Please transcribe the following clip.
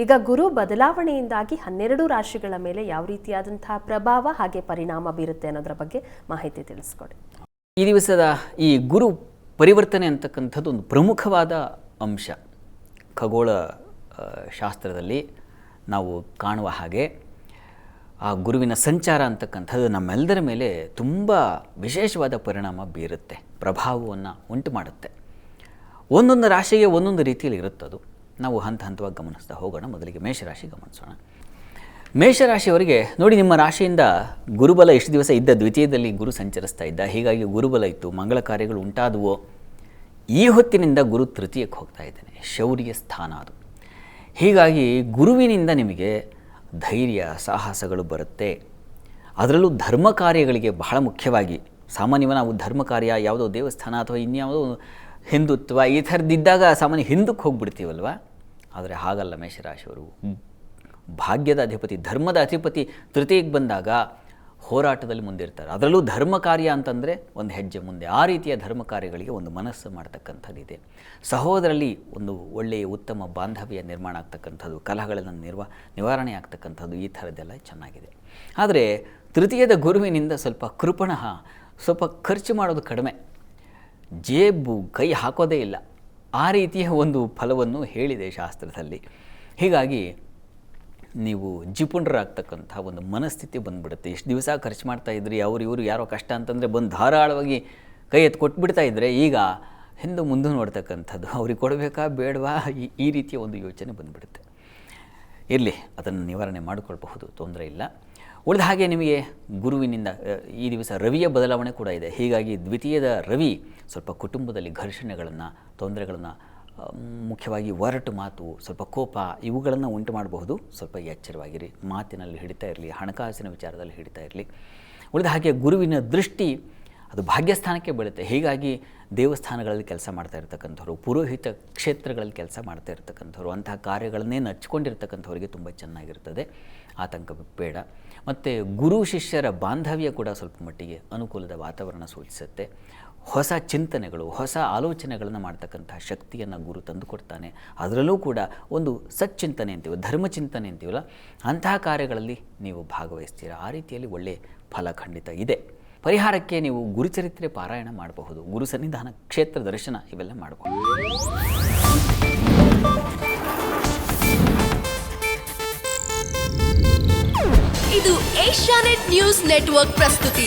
ಈಗ ಗುರು ಬದಲಾವಣೆಯಿಂದಾಗಿ ಹನ್ನೆರಡು ರಾಶಿಗಳ ಮೇಲೆ ಯಾವ ರೀತಿಯಾದಂತಹ ಪ್ರಭಾವ ಹಾಗೆ ಪರಿಣಾಮ ಬೀರುತ್ತೆ ಅನ್ನೋದ್ರ ಬಗ್ಗೆ ಮಾಹಿತಿ ತಿಳಿಸ್ಕೊಡಿ. ಈ ದಿವಸದ ಈ ಗುರು ಪರಿವರ್ತನೆ ಅಂತಕ್ಕಂಥದ್ದು ಒಂದು ಪ್ರಮುಖವಾದ ಅಂಶ. ಖಗೋಳ ಶಾಸ್ತ್ರದಲ್ಲಿ ನಾವು ಕಾಣುವ ಹಾಗೆ ಆ ಗುರುವಿನ ಸಂಚಾರ ಅಂತಕ್ಕಂಥದ್ದು ನಮ್ಮೆಲ್ಲರ ಮೇಲೆ ತುಂಬ ವಿಶೇಷವಾದ ಪರಿಣಾಮ ಬೀರುತ್ತೆ, ಪ್ರಭಾವವನ್ನು ಉಂಟು ಮಾಡುತ್ತೆ ಒಂದೊಂದು ರಾಶಿಗೆ ಒಂದೊಂದು ರೀತಿಯಲ್ಲಿ ಇರುತ್ತದು. ನಾವು ಹಂತ ಹಂತವಾಗಿ ಗಮನಿಸ್ತಾ ಹೋಗೋಣ. ಮೊದಲಿಗೆ ಮೇಷರಾಶಿ ಗಮನಿಸೋಣ. ಮೇಷರಾಶಿಯವರಿಗೆ ನೋಡಿ, ನಿಮ್ಮ ರಾಶಿಯಿಂದ ಗುರುಬಲ ಎಷ್ಟು ದಿವಸ ಇದ್ದ ದ್ವಿತೀಯದಲ್ಲಿ ಗುರು ಸಂಚರಿಸ್ತಾ ಇದ್ದ. ಹೀಗಾಗಿ ಗುರುಬಲ ಇತ್ತು, ಮಂಗಳ ಕಾರ್ಯಗಳು ಉಂಟಾದವೋ. ಈ ಹೊತ್ತಿನಿಂದ ಗುರು ತೃತೀಯಕ್ಕೆ ಹೋಗ್ತಾ ಇದ್ದಾನೆ. ಶೌರ್ಯ ಸ್ಥಾನ ಅದು. ಹೀಗಾಗಿ ಗುರುವಿನಿಂದ ನಿಮಗೆ ಧೈರ್ಯ, ಸಾಹಸಗಳು ಬರುತ್ತೆ. ಅದರಲ್ಲೂ ಧರ್ಮ ಕಾರ್ಯಗಳಿಗೆ ಬಹಳ ಮುಖ್ಯವಾಗಿ. ಸಾಮಾನ್ಯವಾಗಿ ನಾವು ಧರ್ಮ ಕಾರ್ಯ, ಯಾವುದೋ ದೇವಸ್ಥಾನ ಅಥವಾ ಇನ್ಯಾವುದೋ ಹಿಂದುತ್ವ ಈ ಥರದ್ದಿದ್ದಾಗ ಸಾಮಾನ್ಯ ಹಿಂದಕ್ಕೆ ಹೋಗ್ಬಿಡ್ತೀವಲ್ವ? ಆದರೆ ಹಾಗಲ್ಲ ಮೇಷರಾಶಿಯವರು. ಭಾಗ್ಯದ ಅಧಿಪತಿ ಧರ್ಮದ ಅಧಿಪತಿ ತೃತೀಯಕ್ಕೆ ಬಂದಾಗ ಹೋರಾಟದಲ್ಲಿ ಮುಂದಿರ್ತಾರೆ. ಅದರಲ್ಲೂ ಧರ್ಮ ಕಾರ್ಯ ಅಂತಂದರೆ ಒಂದು ಹೆಜ್ಜೆ ಮುಂದೆ. ಆ ರೀತಿಯ ಧರ್ಮ ಕಾರ್ಯಗಳಿಗೆ ಒಂದು ಮನಸ್ಸು ಮಾಡ್ತಕ್ಕಂಥದ್ದಿದೆ. ಸಹೋದರಲ್ಲಿ ಒಂದು ಒಳ್ಳೆಯ ಉತ್ತಮ ಬಾಂಧವ್ಯ ನಿರ್ಮಾಣ ಆಗ್ತಕ್ಕಂಥದ್ದು ಕಲಹಗಳನ್ನು ನಿರ್ವ ನಿವಾರಣೆ ಆಗ್ತಕ್ಕಂಥದ್ದು ಈ ಥರದ್ದೆಲ್ಲ ಚೆನ್ನಾಗಿದೆ. ಆದರೆ ತೃತೀಯದ ಗುರುವಿನಿಂದ ಸ್ವಲ್ಪ ಕೃಪಣ ಸ್ವಲ್ಪ ಖರ್ಚು ಮಾಡೋದು ಕಡಿಮೆ. ಜೇಬು ಕೈ ಹಾಕೋದೇ ಇಲ್ಲ. ಆ ರೀತಿಯ ಒಂದು ಫಲವನ್ನು ಹೇಳಿದೆ ಶಾಸ್ತ್ರದಲ್ಲಿ. ಹೀಗಾಗಿ ನೀವು ಜಿಪುಣರಾಗ್ತಕ್ಕಂಥ ಒಂದು ಮನಸ್ಥಿತಿ ಬಂದುಬಿಡುತ್ತೆ. ಎಷ್ಟು ದಿವಸ ಖರ್ಚು ಮಾಡ್ತಾ ಇದ್ರಿ, ಅವ್ರು ಇವರು ಯಾರೋ ಕಷ್ಟ ಅಂತಂದರೆ ಬಂದು ಧಾರಾಳವಾಗಿ ಕೈ ಎತ್ತು ಕೊಟ್ಬಿಡ್ತಾ ಇದ್ದರೆ ಈಗ ಹಿಂದೆ ಮುಂದೆ ನೋಡ್ತಕ್ಕಂಥದ್ದು ಅವ್ರಿಗೆ ಕೊಡಬೇಕಾ ಬೇಡವಾ? ಈ ರೀತಿಯ ಒಂದು ಯೋಚನೆ ಬಂದುಬಿಡುತ್ತೆ. ಇರಲಿ, ಅದನ್ನು ನಿವಾರಣೆ ಮಾಡಿಕೊಳ್ಬಹುದು, ತೊಂದರೆ ಇಲ್ಲ. ಉಳಿದ ಹಾಗೆ ನಿಮಗೆ ಗುರುವಿನಿಂದ ಈ ದಿವಸ ರವಿಯ ಬದಲಾವಣೆ ಕೂಡ ಇದೆ. ಹೀಗಾಗಿ ದ್ವಿತೀಯದ ರವಿ ಸ್ವಲ್ಪ ಕುಟುಂಬದಲ್ಲಿ ಘರ್ಷಣೆಗಳನ್ನು, ತೊಂದರೆಗಳನ್ನು ಮುಖ್ಯವಾಗಿ ಒರಟು ಮಾತು, ಸ್ವಲ್ಪ ಕೋಪ ಇವುಗಳನ್ನು ಉಂಟು ಮಾಡಬಹುದು. ಸ್ವಲ್ಪ ಎಚ್ಚರವಾಗಿರಿ. ಮಾತಿನಲ್ಲಿ ಹಿಡಿತಾ ಇರಲಿ, ಹಣಕಾಸಿನ ವಿಚಾರದಲ್ಲಿ ಹಿಡಿತಾ ಇರಲಿ. ಉಳಿದ ಹಾಗೆ ಗುರುವಿನ ದೃಷ್ಟಿ ಅದು ಭಾಗ್ಯಸ್ಥಾನಕ್ಕೆ ಬೀಳುತ್ತೆ. ಹೀಗಾಗಿ ದೇವಸ್ಥಾನಗಳಲ್ಲಿ ಕೆಲಸ ಮಾಡ್ತಾ ಇರ್ತಕ್ಕಂಥವ್ರು, ಪುರೋಹಿತ ಕ್ಷೇತ್ರಗಳಲ್ಲಿ ಕೆಲಸ ಮಾಡ್ತಾ ಇರ್ತಕ್ಕಂಥವ್ರು, ಅಂತಹ ಕಾರ್ಯಗಳನ್ನೇ ನಚ್ಕೊಂಡಿರ್ತಕ್ಕಂಥವ್ರಿಗೆ ತುಂಬ ಚೆನ್ನಾಗಿರ್ತದೆ. ಆತಂಕ ಬೇಡ. ಮತ್ತು ಗುರು ಶಿಷ್ಯರ ಬಾಂಧವ್ಯ ಕೂಡ ಸ್ವಲ್ಪ ಮಟ್ಟಿಗೆ ಅನುಕೂಲದ ವಾತಾವರಣ ಸೂಚಿಸುತ್ತೆ. ಹೊಸ ಚಿಂತನೆಗಳು, ಹೊಸ ಆಲೋಚನೆಗಳನ್ನು ಮಾಡ್ತಕ್ಕಂಥ ಶಕ್ತಿಯನ್ನು ಗುರು ತಂದುಕೊಡ್ತಾನೆ ಅದರಲ್ಲೂ ಕೂಡ ಒಂದು ಸಚ್ಚಿಂತನೆ ಅಂತೀವಿ ಧರ್ಮಚಿಂತನೆ ಅಂತೀವಲ್ಲ, ಅಂತಹ ಕಾರ್ಯಗಳಲ್ಲಿ ನೀವು ಭಾಗವಹಿಸ್ತೀರ? ಆ ರೀತಿಯಲ್ಲಿ ಒಳ್ಳೆಯ ಫಲ ಖಂಡಿತ ಇದೆ. ಪರಿಹಾರಕ್ಕೆ ನೀವು ಗುರುಚರಿತ್ರೆ ಪಾರಾಯಣ ಮಾಡಬಹುದು. ಗುರು ಸನ್ನಿಧಾನ ಕ್ಷೇತ್ರ ದರ್ಶನ ಇವೆಲ್ಲ ಮಾಡಬಹುದು ಇದು ಏಷ್ಯಾನೆಟ್ ನ್ಯೂಸ್ ನೆಟ್ವರ್ಕ್ ಪ್ರಸ್ತುತಿ.